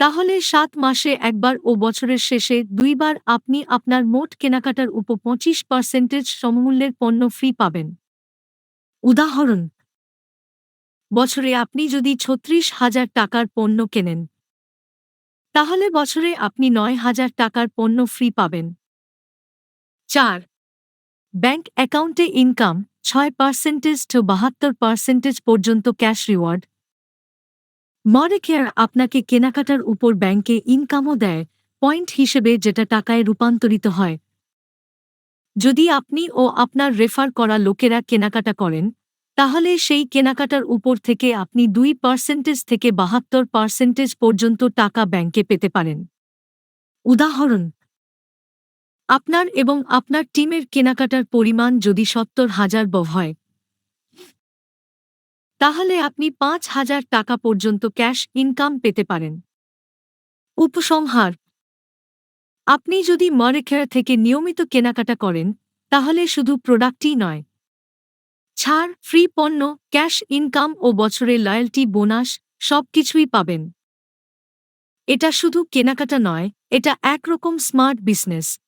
তাহলে সাত মাসে একবার ও বছরের শেষে দুইবার আপনি আপনার মোট কেনাকাটার উপর পঁচিশ পার্সেন্টেজ সমমূল্যের পণ্য ফ্রি পাবেন। উদাহরণ, বছরে আপনি যদি ছত্রিশ হাজার টাকার পণ্য কেনেন, তাহলে বছরে আপনি নয় হাজার টাকার পণ্য ফ্রি পাবেন। চার, ব্যাংক অ্যাকাউন্টে ইনকাম ছয় পার্সেন্টেজ টু বাহাত্তর পার্সেন্টেজ পর্যন্ত ক্যাশ রিওয়ার্ড মডেকেয়ার আপনাকে কেনাকাটার উপর ব্যাংকে ইনকামও দেয় পয়েন্ট হিসেবে যেটা টাকায় রূপান্তরিত হয়। যদি আপনি ও আপনার রেফার করা লোকেরা কেনাকাটা করেন, তাহলে সেই কেনাকাটার উপর থেকে আপনি দুই পার্সেন্টেজ থেকে বাহাত্তর পার্সেন্টেজ পর্যন্ত টাকা ব্যাংকে পেতে পারেন। উদাহরণ, আপনার এবং আপনার টিমের কেনাকাটার পরিমাণ যদি সত্তর হাজার ব হয় তাহলে আপনি পাঁচ হাজার টাকা পর্যন্ত ক্যাশ ইনকাম পেতে পারেন। উপসংহার। আপনি যদি মরেখেরা থেকে নিয়মিত কেনাকাটা করেন, তাহলে শুধু প্রোডাক্টই নয়। ছাড়, ফ্রি পণ্য, ক্যাশ ইনকাম ও বছরে লয়্যালটি, বোনাস সব কিছুই পাবেন। এটা শুধু কেনাকাটা নয়, এটা একরকম স্মার্ট বিজনেস।